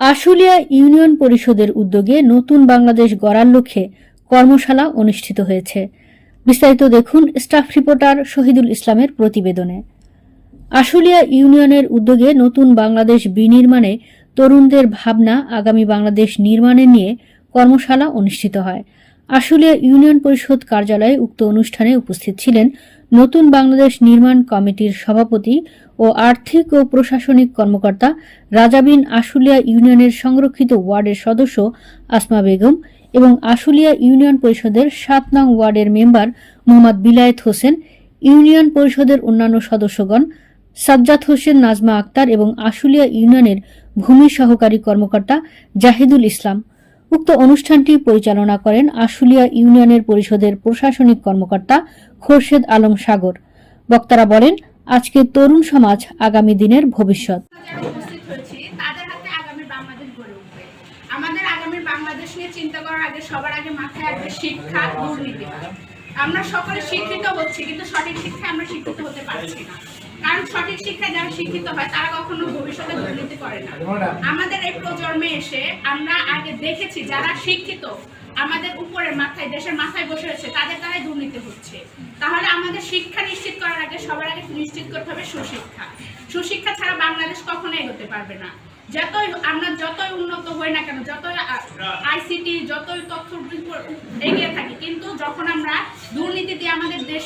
Ashulia union পরিষদের উদ্যোগে নতুন বাংলাদেশ গড়ার লক্ষ্যে কর্মশালা অনুষ্ঠিত হয়েছে। বিস্তারিত দেখুন স্টাফ রিপোর্টার শহীদুল ইসলামের প্রতিবেদনে। আশুলিয়া ইউনিয়নের উদ্যোগে নতুন বাংলাদেশ বিনির্মাণে তরুণদের ভাবনা আগামী বাংলাদেশ নির্মাণে নিয়ে কর্মশালা অনুষ্ঠিত হয়। আশুলিয়া ইউনিয়ন পরিষদ কার্যালয়ে উক্ত অনুষ্ঠানে উপস্থিত ছিলেন নতুন বাংলাদেশ নির্মাণ কমিটির সভাপতি ও আর্থিক ও প্রশাসনিক কর্মকর্তা রাজাবিন আশুলিয়া ইউনিয়নের সংরক্ষিত ওয়ার্ডের সদস্য আসমা বেগম এবং আশুলিয়া ইউনিয়ন পরিষদের সাত নং ওয়ার্ডের মেম্বার মোহাম্মদ বিলায়েত হোসেন, ইউনিয়ন পরিষদের অন্যান্য সদস্যগণ, সাজ্জাদ হোসেন নাজমা আক্তার এবং আশুলিয়া ইউনিয়নের ভূমি সহকারী কর্মকর্তা জাহিদুল ইসলাম। উক্ত অনুষ্ঠানটি পরিচালনা করেন আশুলিয়া ইউনিয়নের পরিষদের প্রশাসনিক কর্মকর্তা খোরশেদ আলম সাগর। বক্তারা বলেন, আজকে তরুণ সমাজ আগামী দিনের ভবিষ্যৎ। আমরা সকলে শিক্ষিত হচ্ছি, কিন্তু সঠিক শিক্ষায় আমরা শিক্ষিত হতে পারছি না। কারণ সঠিক শিক্ষায় যারা শিক্ষিত হয়, তারা কখনো ভবিষ্যতে দুর্নীতি করে না। আমাদের এই প্রজন্মে এসে আমরা আগে দেখেছি, যারা শিক্ষিত, আমাদের উপরে মাথায়, দেশের মাথায় বসে রয়েছে, তাদের দ্বারাই দুর্নীতি হচ্ছে। তাহলে আমাদের শিক্ষা নিশ্চিত করার আগে সবার আগে নিশ্চিত করতে হবে সুশিক্ষা। সুশিক্ষা ছাড়া বাংলাদেশ কখনোই এগোতে পারবে না। যতই আমরা যতই উন্নত হই না কেন, যতই আইসিটি, যতই তথ্য এগিয়ে থাকি, কিন্তু যখন আমরা দুর্নীতি দিয়ে আমাদের দেশ